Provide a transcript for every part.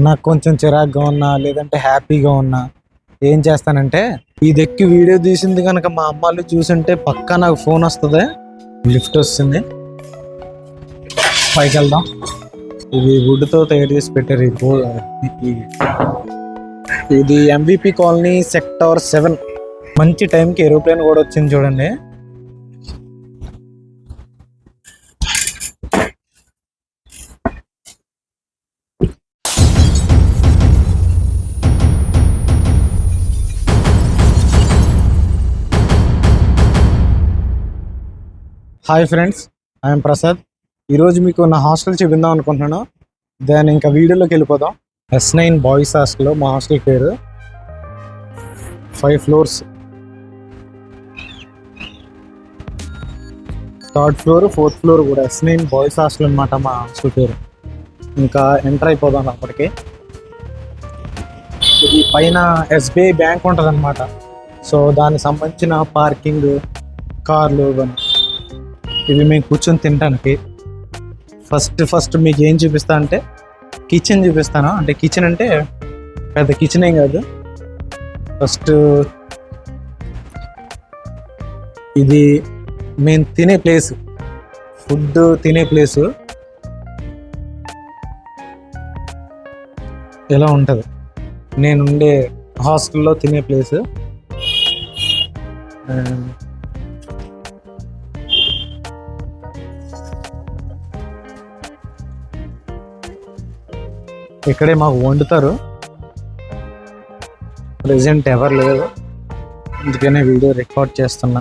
నాకు కొంచెం చిరాగ్గా ఉన్నా లేదంటే హ్యాపీగా ఉన్నా ఏం చేస్తానంటే ఇది ఎక్కి వీడియో తీసింది కనుక మా అమ్మాళ్ళు చూసుంటే పక్కా నాకు ఫోన్ వస్తుంది. లిఫ్ట్ వస్తుంది. పైకి వెళ్దాం. ఇది వుడ్తో తయారు చేసి పెట్టారు ఈ ఇది. MVP colony sector seven. మంచి టైంకి ఏరోప్లేన్ కూడా వచ్చింది చూడండి. హాయ్ ఫ్రెండ్స్ ఐఎమ్ ప్రసాద్ ఈరోజు మీకు నా హాస్టల్ చూపిందాం అనుకుంటున్నాను. దాని ఇంకా వీడియోలోకి వెళ్ళిపోదాం. ఎస్ నైన్ బాయ్స్ హాస్టల్ మా హాస్టల్ పేరు five floors third floor fourth floor కూడా ఎస్ నైన్ బాయ్స్ హాస్టల్ అనమాట మా హాస్టల్ పేరు. ఇంకా ఎంటర్ అయిపోదాం అప్పటికి. ఇది పైన ఎస్బీఐ బ్యాంక్ ఉంటుంది అనమాట సో దానికి సంబంధించిన పార్కింగ్ కార్లు ఇవన్నీ. ఇవి మేము కూర్చొని తినడానికి ఫస్ట్ ఫస్ట్ మీకు ఏం చూపిస్తా అంటే కిచెన్ చూపిస్తాను. అంటే కిచెన్ అంటే పెద్ద కిచెన్ ఏం కాదు. ఫస్ట్ ఇది మేము తినే ప్లేస్ ఫుడ్ తినే ప్లేస్ ఎలా ఉంటుంది? నేనుండే హాస్టల్లో తినే ప్లేస్ ఇక్కడే మాకు వండుతారు. ప్రెసెంట్ ఎవరు లేదు అందుకనే వీడియో రికార్డ్ చేస్తున్నా.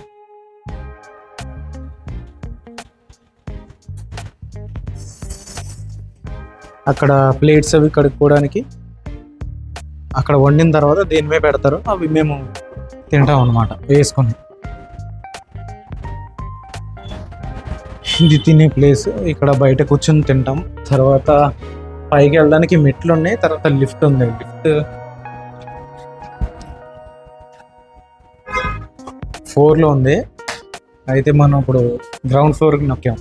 అక్కడ ప్లేట్స్ అవి కడుక్కోవడానికి అక్కడ వండిన తర్వాత దేనిమే పెడతారు అవి మేము తింటాం అన్నమాట వేసుకొని. ఇది తినే ప్లేస్ ఇక్కడ బయట కూర్చొని తింటాం. తర్వాత పైకి వెళ్ళడానికి మెట్లు ఉన్నాయి తర్వాత లిఫ్ట్ ఉంది. లిఫ్ట్ ఫోర్లో ఉంది. అయితే మనం ఇప్పుడు గ్రౌండ్ ఫ్లోర్కి నొక్కాం.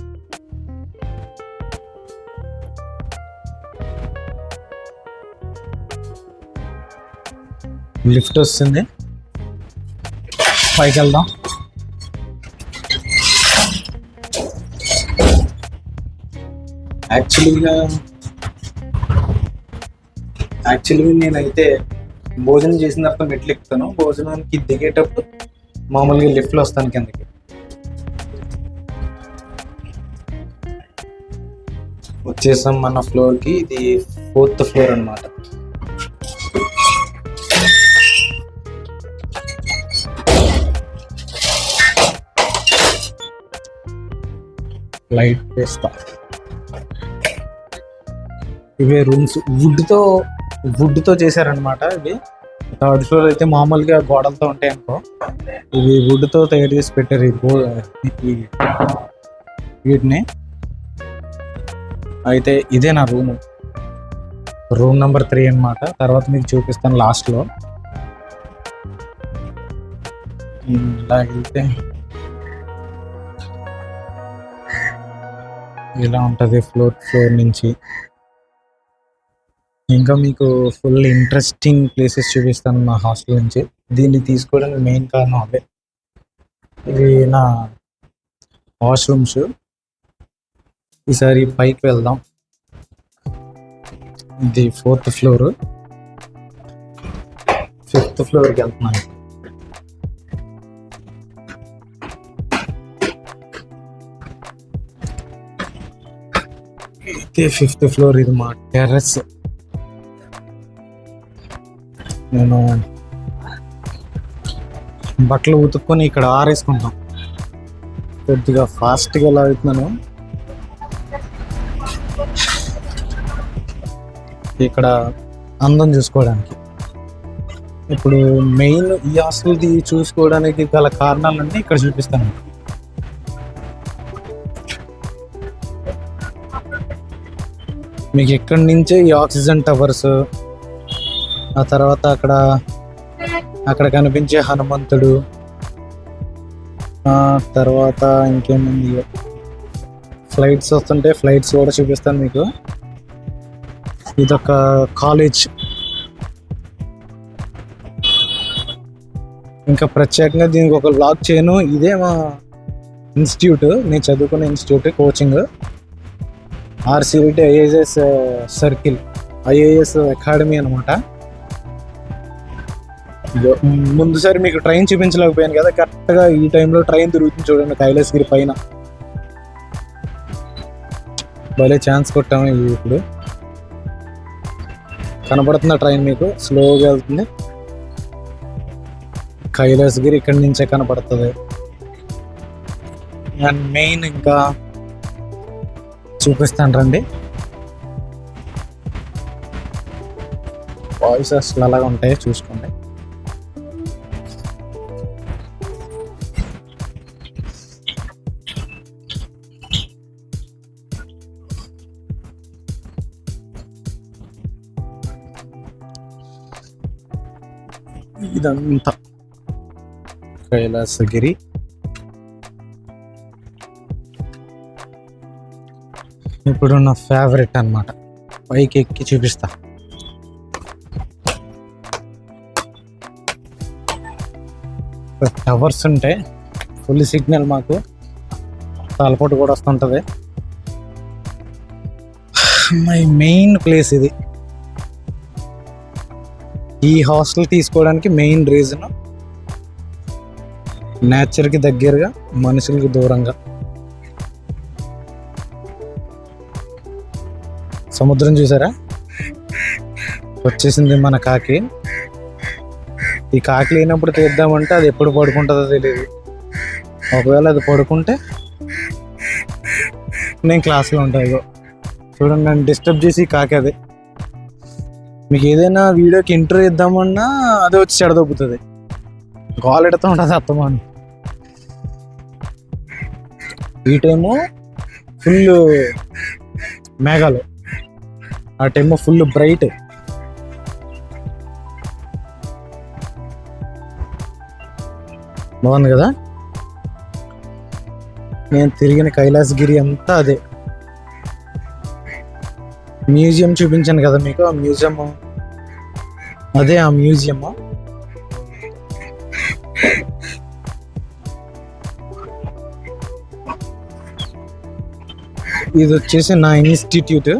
లిఫ్ట్ వస్తుంది. పైకి వెళ్దాం. యాక్చువల్గా యాక్చువల్గా నేనైతే భోజనం చేసిన తర్వాత మెట్లు ఎక్కుతాను. భోజనానికి దిగేటప్పుడు మామూలుగా లిఫ్ట్లో వస్తాను కిందకి. వచ్చేసాం మన ఫ్లోర్కి. ఇది ఫోర్త్ ఫ్లోర్ అన్నమాట. లైట్ వేస్తా. ఇవే రూమ్స్. వుడ్తో వుడ్తో చేశారనమాట ఇవి. థర్డ్ ఫ్లోర్ అయితే మామూలుగా గోడలతో ఉంటాయి అనుకో. ఇవి వుడ్తో తయారు చేసి పెట్టారు ఈ వీటిని. అయితే ఇదే నా రూమ్. రూమ్ నెంబర్ త్రీ అన్నమాట. తర్వాత మీకు చూపిస్తాను లాస్ట్లో. ఇలా వెళ్తే ఇలా ఉంటుంది ఫ్లోర్ ఫ్లోర్ నుంచి. ఇంకా మీకు ఫుల్ ఇంట్రెస్టింగ్ ప్లేసెస్ చూపిస్తాను మా హాస్టల్ నుంచి. దీన్ని తీసుకోవడానికి మెయిన్ కారణం అదే ఇవి నా వాష్రూమ్స్ ఈసారి పైకి వెళ్దాం. ఇది ఫోర్త్ ఫ్లోర్ ఫిఫ్త్ ఫ్లోర్కి వెళ్తున్నాను. అయితే ఫిఫ్త్ ఫ్లోర్ ఇది మా టెర్రస్ నేను బట్టలు ఉతుక్కొని ఇక్కడ ఆరేసుకుంటాం. కొద్దిగా ఫాస్ట్గా లాగుతున్నాను. ఇక్కడ అందం చూసుకోవడానికి. ఇప్పుడు మెయిన్ ఈ హాస్టల్ది చూసుకోవడానికి గల కారణాలన్నీ ఇక్కడ చూపిస్తాను. మీకు ఎక్కడి నుంచే ఈ ఆక్సిజన్ టవర్స్ ఆ తర్వాత అక్కడ అక్కడ కనిపించే హనుమంతుడు. ఆ తర్వాత ఇంకేముంది? ఫ్లైట్స్ వస్తుంటే ఫ్లైట్స్ కూడా చూపిస్తాను మీకు. ఇదొక కాలేజ్ ఇంకా ప్రత్యేకంగా దీనికి ఒక బ్లాగ్ చేయను. ఇదే మా ఇన్స్టిట్యూట్ నేను చదువుకున్న institute coaching RCBT IAS uh, circle IAS academy అనమాట. ముందుసారి మీకు ట్రైన్ చూపించలేకపోయాను కదా కరెక్ట్గా ఈ టైంలో ట్రైన్ తిరుగుతుంది చూడండి కైలాసగిరి పైన. భలే ఛాన్స్ కొట్టాము ఇప్పుడు. కనపడుతున్న ట్రైన్ మీకు? స్లోగా వెళ్తుంది. కైలాసగిరి ఇక్కడి నుంచే కనపడుతుంది. అండ్ మెయిన్ ఇంకా చూపిస్తాను రండి. వాయిస్ అసలు అలాగా ఉంటాయి చూసుకోండి. ఇదంతా. కైలాసగిరి. ఇప్పుడు నా ఫేవరెట్ అన్నమాట. పైకి ఎక్కి చూపిస్తా. టవర్స్ ఉంటాయి ఫుల్ సిగ్నల్ మాకు. తలపోటు కూడా వస్తుంటుంది. మై మెయిన్ ప్లేస్ ఇది. ఈ హాస్టల్ తీసుకోవడానికి మెయిన్ రీజన్ నేచర్కి దగ్గరగా మనుషులకి దూరంగా. సముద్రం చూసారా? వచ్చేసింది మన కాకి. ఈ కాకి లేనప్పుడు తీద్దామంటే అది ఎప్పుడు పడుకుంటుందో తెలియదు ఒకవేళ అది పడుకుంటే నేను క్లాస్లో ఉంటాయో చూడండి నన్ను డిస్టర్బ్ చేసి కాకి అది. మీకు ఏదైనా వీడియోకి ఇంటర్వ్యూ ఇద్దామన్నా అదే వచ్చి చెడదొబ్బుతుంది. కాల్ ఎడుతూ ఉంటుంది అత్తమాను ఈ టైము ఫుల్ మేఘాలు. ఆ టైము ఫుల్ బ్రైట్. బాగుంది కదా? నేను తిరిగిన కైలాసగిరి అంతా అదే. మ్యూజియం చూపించాను కదా మీకు ఆ మ్యూజియం అదే ఆ మ్యూజియం. ఇది వచ్చేసి నా institute.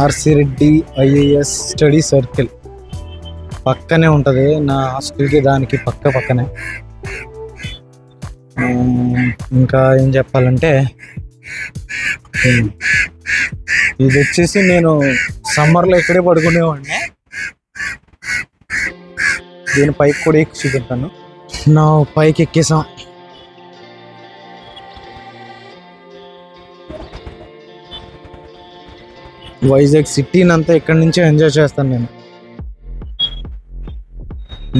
RC Reddy IAS study circle. పక్కనే ఉంటుంది నా హాస్టల్కి దానికి పక్క పక్కనే. ఇంకా ఏం చెప్పాలంటే ఇది వచ్చేసి నేను సమ్మర్లో ఇక్కడే పడుకునేవాడిని. దీని పైకి కూడా ఎక్కి చూపిస్తాను. నా పైకి ఎక్కేసాం. వైజాగ్ సిటీని అంతా ఇక్కడి నుంచే ఎంజాయ్ చేస్తాను నేను.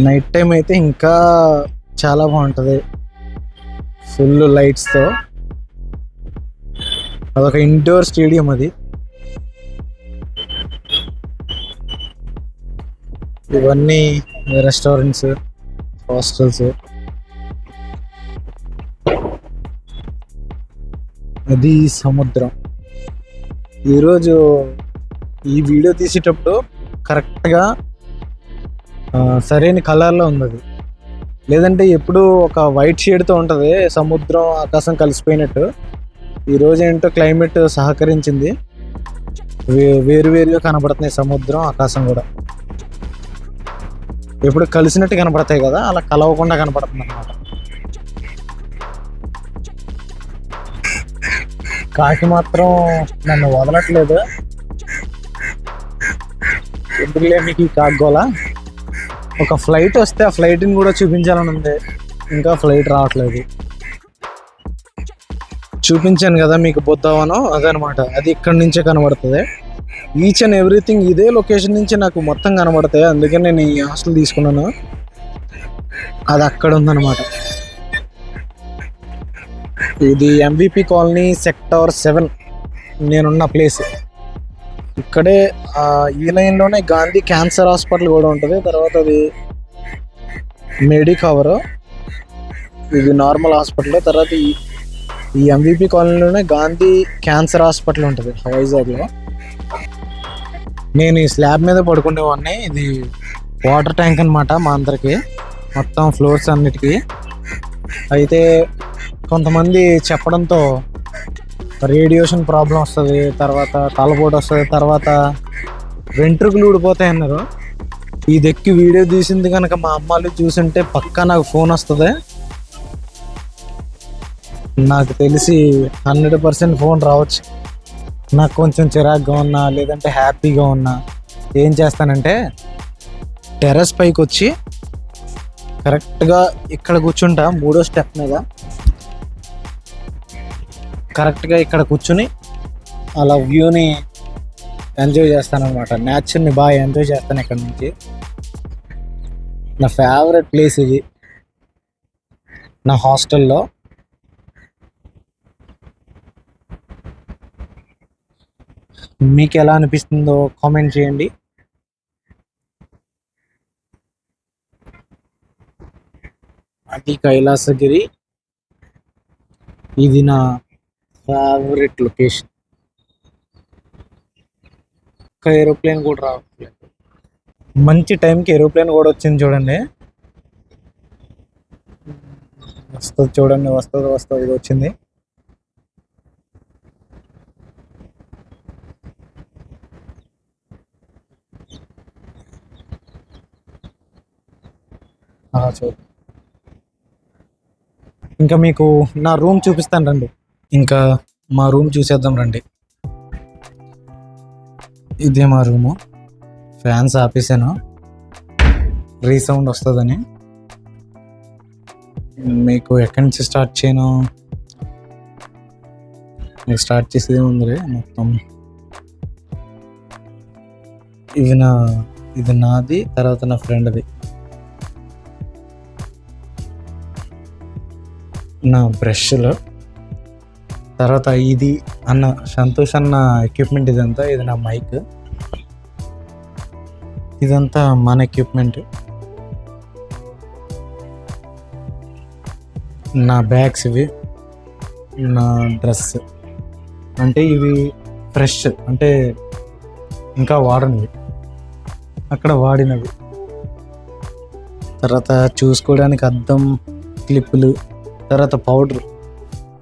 నైట్ టైం అయితే ఇంకా చాలా బాగుంటుంది. ఫుల్ లైట్స్తో. అదొక ఇండోర్ స్టేడియం అది. ఇవన్నీ రెస్టారెంట్స్ హాస్టల్స్. అది సముద్రం. ఈరోజు ఈ వీడియో తీసేటప్పుడు కరెక్ట్గా సరైన కలర్లో ఉంది అది లేదంటే ఎప్పుడు ఒక వైట్ షేడ్తో ఉంటుంది సముద్రం ఆకాశం కలిసిపోయినట్టు. ఈ రోజు ఏంటో క్లైమేట్ సహకరించింది. వే- వేరు వేరుగా కనబడుతున్నాయి సముద్రం ఆకాశం కూడా. ఎప్పుడు కలిసినట్టు కనబడతాయి కదా అలా కలవకుండా కనబడుతుంది అనమాట కాకి మాత్రం నన్ను వదలట్లేదు. ఎందుకులే మీకు ఈ కాగ్గోల ఒక ఫ్లైట్ వస్తే ఆ ఫ్లైట్ని కూడా చూపించాలని ఉంది. ఇంకా ఫ్లైట్ రావట్లేదు. చూపించాను కదా మీకు బుద్ధవనం అదనమాట. అది ఇక్కడ నుంచే కనబడుతుంది. ఈచ్ అండ్ ఎవ్రీథింగ్ ఇదే లొకేషన్ నుంచి నాకు మొత్తం కనబడతాయి. అందుకే నేను ఈ హాస్టల్ తీసుకున్నాను. అది అక్కడ ఉందన్నమాట. ఇది ఎంవిపి కాలనీ సెక్టార్ సెవెన్. నేనున్న ప్లేస్ ఇక్కడే ఈ లైన్లోనే గాంధీ క్యాన్సర్ హాస్పిటల్ కూడా ఉంటుంది. తర్వాత అది మెడికవర్ ఇది నార్మల్ హాస్పిటల్ తర్వాత ఈ ఎంవిపి కాలనీలోనే గాంధీ క్యాన్సర్ హాస్పిటల్ ఉంటుంది వైజాగ్లో నేను ఈ స్లాబ్ మీద పడుకునేవాడిని. ఇది వాటర్ ట్యాంక్ అనమాట మా అందరికి. మొత్తం ఫ్లోర్స్ అన్నిటికీ. అయితే కొంతమంది చెప్పడంతో రేడియేషన్ ప్రాబ్లం వస్తుంది తర్వాత తలపోటు వస్తుంది తర్వాత వెంట్రుకలు ఊడిపోతాయి అన్నారు. ఇది ఎక్కి వీడియో తీసింది కనుక మా అమ్మాలు చూసి ఉంటే పక్కా నాకు ఫోన్ వస్తుంది. నాకు తెలిసి హండ్రెడ్ పర్సెంట్ ఫోన్ రావచ్చు. నాకు కొంచెం చిరాగ్గా ఉన్నా లేదంటే హ్యాపీగా ఉన్నా ఏం చేస్తానంటే టెర్రస్ పైకి వచ్చి కరెక్ట్గా ఇక్కడ కూర్చుంటా మూడో స్టెప్ మీద. కరెక్ట్గా ఇక్కడ కూర్చుని అలా వ్యూని ఎంజాయ్ చేస్తాను అనమాట న్యాచురల్ని బాగా ఎంజాయ్ చేస్తాను ఇక్కడ నుంచి. నా ఫేవరెట్ ప్లేస్ ఇది. నా హాస్టల్లో. మీకు ఎలా అనిపిస్తుందో కామెంట్ చేయండి. అది కైలాసగిరి. ఇది నా ఫేవరెట్ లొకేషన్ ఒక ఏరోప్లేన్ కూడా రావట్లేదు. మంచి టైంకి ఏరోప్లేన్ కూడా వచ్చింది చూడండి. వస్తుంది చూడండి వస్తుంది వస్తుంది ఇది వచ్చింది. సో ఇంకా మీకు నా రూమ్ చూపిస్తాను రండి. ఇంకా మా రూమ్ చూసేద్దాం రండి. ఇదే మా రూము. ఫ్యాన్స్ ఆపేసాను. రీసౌండ్ వస్తుందని. మీకు ఎక్కడి నుంచి స్టార్ట్ చేయను? మీకు స్టార్ట్ చేసేది ఉంది మొత్తం. ఇది నా ఇది నాది తర్వాత నా ఫ్రెండ్ది నా బ్రష్లు. తర్వాత ఇది అన్న సంతోష్ అన్న ఎక్విప్మెంట్ ఇదంతా ఇది నా మైక్ ఇదంతా మన ఎక్విప్మెంట్ నా బ్యాగ్స్ ఇవి. నా డ్రెస్ అంటే ఇవి ఫ్రెష్ అంటే ఇంకా వాడనివి. అక్కడ వాడినవి. తర్వాత చూసుకోవడానికి అద్దం క్లిప్పులు తర్వాత పౌడర్.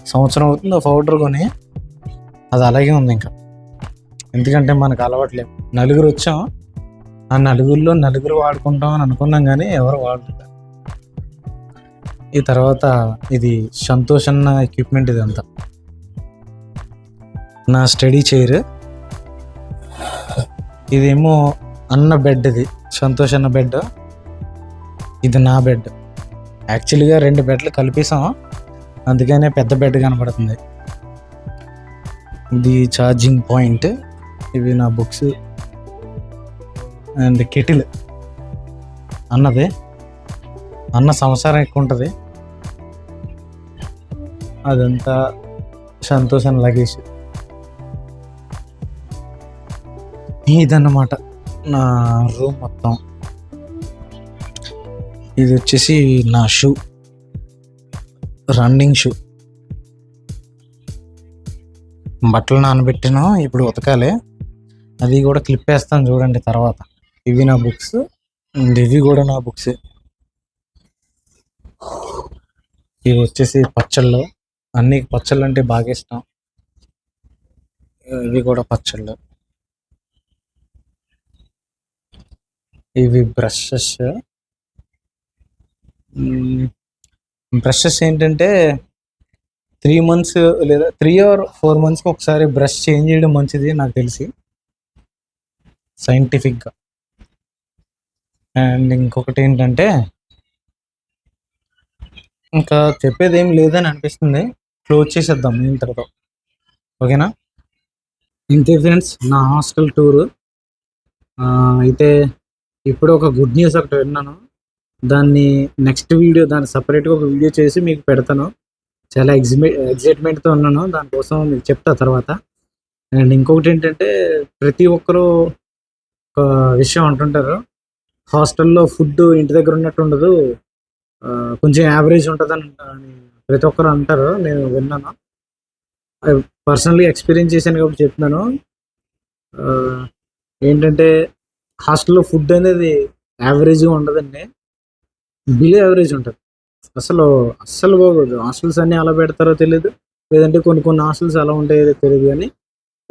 సంవత్సరం అవుతుంది ఆ పౌడర్ కొని అది అలాగే ఉంది ఇంకా. ఎందుకంటే మనకు అలవాట్లేదు నలుగురు వచ్చాం. ఆ నలుగురిలో నలుగురు వాడుకుంటాం అని అనుకున్నాం కానీ ఎవరు వాడలేదు. ఈ తర్వాత ఇది సంతోష్ అన్న ఎక్విప్మెంట్ ఇదంతా నా స్టడీ చైర్ ఇదేమో అన్న బెడ్ ఇది. సంతోష్ అన్న బెడ్ ఇది నా బెడ్ యాక్చువల్గా రెండు బెడ్లు కలిపేసాం అందుకనే పెద్ద బెడ్ కనపడుతుంది ఇది ఛార్జింగ్ పాయింట్. ఇవి నా బుక్స్. And kettle. అన్నది. అన్న సంసారం ఎక్కువ ఉంటుంది అదంతా సంతోషం లగేజ్ ఇదన్నమాట నా రూమ్ మొత్తం. ఇది వచ్చేసి నా షూ. Running shoe. బట్టలు నానబెట్టిన ఇప్పుడు ఉతకాలి. అది కూడా క్లిప్ వేస్తాను చూడండి తర్వాత. ఇవి నా బుక్స్. ఇవి కూడా నా బుక్స్. ఇవి వచ్చేసి పచ్చళ్ళు. అన్ని పచ్చళ్ళు అంటే బాగా ఇష్టం. ఇవి కూడా పచ్చళ్ళు. ఇవి బ్రషెస్. బ్రషెస్ ఏంటంటే త్రీ మంత్స్ లేదా త్రీ ఆర్ ఫోర్ మంత్స్కి ఒకసారి బ్రష్ చేంజ్ చేయడం మంచిది నాకు తెలిసి. సైంటిఫిక్గా అండ్ ఇంకొకటి ఏంటంటే ఇంకా చెప్పేది ఏం లేదని అనిపిస్తుంది. క్లోజ్ చేసేద్దాం ఇంతటితో ఓకేనా? ఇంతే ఫ్రెండ్స్ నా హాస్టల్ టూర్ అయితే ఇప్పుడు ఒక గుడ్ న్యూస్ ఒకటి విన్నాను. దాన్ని నెక్స్ట్ వీడియో దాన్ని సపరేట్గా ఒక వీడియో చేసి మీకు పెడతాను. చాలా ఎగ్జిమే ఎగ్జైట్మెంట్తో ఉన్నాను. దానికోసం మీకు చెప్తా తర్వాత. అండ్ ఇంకొకటి ఏంటంటే ప్రతి ఒక్కరూ ఒక విషయం అంటుంటారు. హాస్టల్లో ఫుడ్ ఇంటి దగ్గర ఉన్నట్టు ఉండదు. కొంచెం యావరేజ్ ఉంటుందని ప్రతి ఒక్కరు అంటారు. నేను విన్నాను. పర్సనల్గా ఎక్స్పీరియన్స్ చేశాను కాబట్టి చెప్తున్నాను. ఏంటంటే హాస్టల్లో ఫుడ్ అనేది యావరేజ్గా ఉండదండి. బిలో యావరేజ్ ఉంటుంది. అసలు అస్సలు బాగోదు హాస్టల్స్ అన్నీ అలా పెడతారో తెలియదు లేదంటే కొన్ని కొన్ని హాస్టల్స్ అలా ఉంటాయో తెలియదు కానీ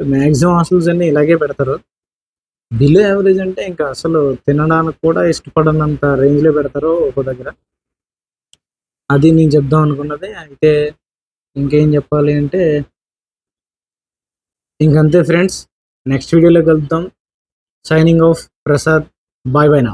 మ్యాక్సిమం హాస్టల్స్ అన్నీ ఇలాగే పెడతారు. బిలో యావరేజ్ అంటే ఇంకా అసలు తినడానికి కూడా ఇష్టపడనంత రేంజ్లో పెడతారు ఒక దగ్గర. అది నేను చెప్దాం అనుకున్నది. అయితే ఇంకేం చెప్పాలి అంటే ఇంకంతే ఫ్రెండ్స్. నెక్స్ట్ వీడియోలో కలుద్దాం. Signing off Prasad. Bye bye నా